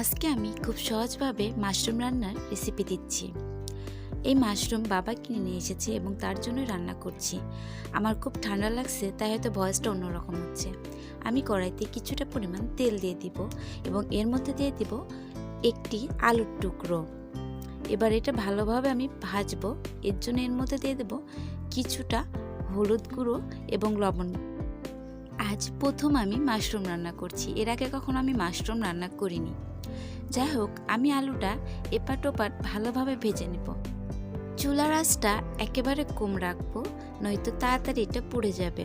আজকে আমি খুব সহজভাবে মাশরুম রান্নার রেসিপি দিচ্ছি। এই মাশরুম বাবা কিনে নিয়ে এসেছে এবং তার জন্য রান্না করছি। আমার খুব ঠান্ডা লাগছে, তাই হয়তো ভয়েসটা অন্যরকম হচ্ছে। আমি কড়াইতে কিছুটা পরিমাণ তেল দিয়ে দিব এবং এর মধ্যে দিয়ে দিব একটি আলুর টুকরো। এবার এটা ভালোভাবে আমি ভাজবো। এর জন্য এর মধ্যে দিয়ে দেব কিছুটা হলুদ গুঁড়ো এবং লবণ আজ প্রথম আমি মাশরুম রান্না করছি। এর আগে কখনো আমি মাশরুম রান্না করিনি। যাই হোক, আমি আলুটা এপাট ওপাট ভালোভাবে ভেজে নেব। চুলার আঁচটা একেবারে কম রাখব, নয়তো তাড়াতাড়ি এটা পুড়ে যাবে।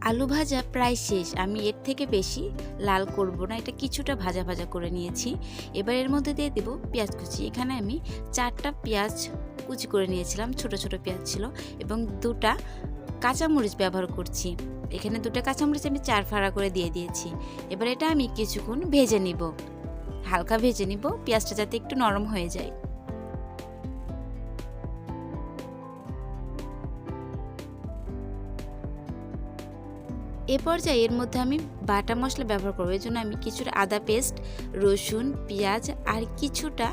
আলু ভাজা প্রায় শেষ। আমি এর থেকে বেশি লাল করব না। এটা কিছুটা ভাজা ভাজা করে নিয়েছি। এবার এর মধ্যে দিয়ে দেব পেঁয়াজ কুচি। এখানে আমি চারটা পেঁয়াজ কুচি করে নিয়েছিলাম, ছোট ছোট পেঁয়াজ ছিল এবং দুটা কাঁচামরিচ ব্যবহার করছি। এখানে দুটো কাঁচামরিচ আমি চার ফাড়া করে দিয়ে দিয়েছি। এবার এটা আমি কিছুক্ষণ ভেজে নিব। হালকা ভেজে নিব, পেঁয়াজটা যাতে একটু নরম হয়ে যায়। এ পর্যায়ে এর মধ্যে আমি বাটা মশলা ব্যবহার করব। এই জন্য আমি কিছুটা আদা পেস্ট, রসুন, পেঁয়াজ আর কিছুটা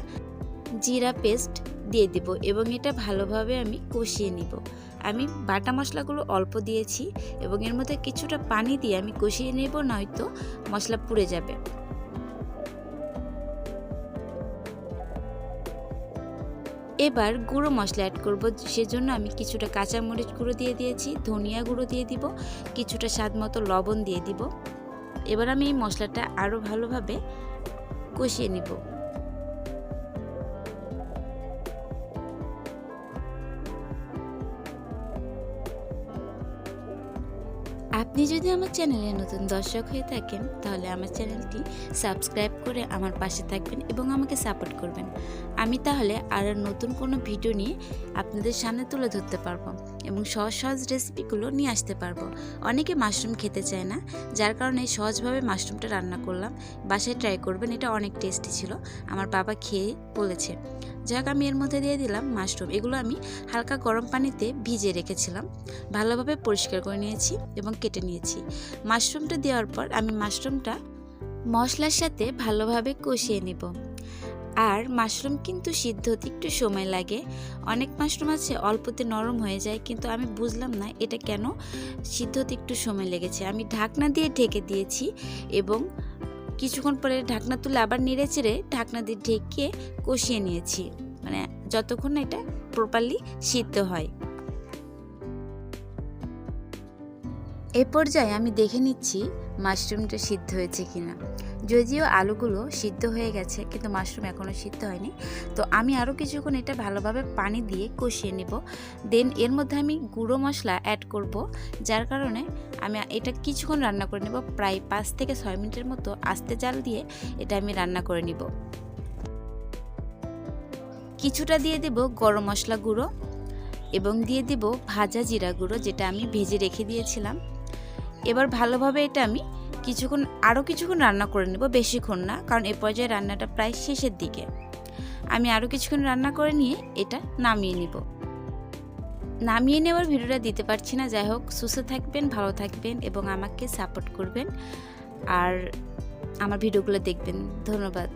জিরা পেস্ট দিয়ে দিব এবং এটা ভালোভাবে আমি কষিয়ে নিব। আমি বাটা মশলাগুলো অল্প দিয়েছি এবং এর মধ্যে কিছুটা পানি দিয়ে আমি কষিয়ে নেব, নয়তো মশলা পুড়ে যাবে। এবার গুঁড়ো মশলা অ্যাড করব, সেজন্য আমি কিছুটা কাঁচামরিচ গুঁড়ো দিয়ে দিয়েছি, ধনিয়া গুঁড়ো দিয়ে দিব, কিছুটা স্বাদ মতো লবণ দিয়ে দিব। এবার আমি এই মশলাটা আরও ভালোভাবে কষিয়ে নিব। আপনি যদি আমার চ্যানেলে নতুন দর্শক হয়ে থাকেন, তাহলে আমার চ্যানেলটি সাবস্ক্রাইব করে আমার পাশে থাকবেন এবং আমাকে সাপোর্ট করবেন। আমি তাহলে আর নতুন কোনো ভিডিও নিয়ে আপনাদের সামনে তুলে ধরতে পারব এবং সহজ সহজ রেসিপিগুলো নিয়ে আসতে পারব। অনেকে মাশরুম খেতে চায় না, যার কারণে সহজভাবে মাশরুমটা রান্না করলাম, বাসায় ট্রাই করবেন, এটা অনেক টেস্টি ছিল, আমার বাবা খেয়ে বলেছে। যাক আমি এর মধ্যে দিয়ে দিলাম মাশরুম। এগুলো আমি হালকা গরম পানিতে ভিজে রেখেছিলাম। ভালোভাবে পরিষ্কার করে নিয়েছি এবং কেটে নিয়েছি। মাশরুমটা দেওয়ার পর আমি মাশরুমটা মশলার সাথে ভালোভাবে কষিয়ে নেব। আর মাশরুম কিন্তু সিদ্ধ হতে একটু সময় লাগে। অনেক মাশরুম আছে, অল্পতে নরম হয়ে যায়, কিন্তু আমি বুঝলাম না এটা কেন সিদ্ধ হতে একটু সময় লেগেছে। আমি ঢাকনা দিয়ে ঢেকে দিয়েছি এবং কিছুক্ষণ পরে ঢাকনা তুলে আবার নেড়ে চেড়ে ঢাকনা দিয়ে ঢেকে কষিয়ে নিয়েছি। মানে যতক্ষণ এটা প্রপারলি সিদ্ধ হয়। এ পর্যায়ে আমি দেখে নিচ্ছি মাশরুমটা সিদ্ধ হয়েছে কিনা। যদিও আলুগুলো সিদ্ধ হয়ে গেছে, কিন্তু মাশরুম এখনও সিদ্ধ হয়নি। তো আমি আরও কিছুক্ষণ এটা ভালোভাবে পানি দিয়ে কষিয়ে নেব। দেন এর মধ্যে আমি গুঁড়ো মশলা অ্যাড করব, যার কারণে আমি এটা কিছুক্ষণ রান্না করে নেব, প্রায় পাঁচ থেকে ছয় মিনিটের মতো আস্তে জাল দিয়ে এটা আমি রান্না করে নিব। কিছুটা দিয়ে দেব গরম মশলা গুঁড়ো এবং দিয়ে দেব ভাজা জিরা গুঁড়ো, যেটা আমি ভেজে রেখে দিয়েছিলাম। এবার ভালোভাবে এটা আমি কিছুক্ষণ, আরও কিছুক্ষণ রান্না করে নেব, বেশিক্ষণ না, কারণ এ পর্যায়ে রান্নাটা প্রায় শেষের দিকে। আমি আরও কিছুক্ষণ রান্না করে নিয়ে এটা নামিয়ে নিব। নামিয়ে নেওয়ার ভিডিওটা দিতে পারছি না, যাই হোক, সুস্থ থাকবেন, ভালো থাকবেন এবং আমাকে সাপোর্ট করবেন। আর আমার ভিডিওগুলো দেখবেন। ধন্যবাদ।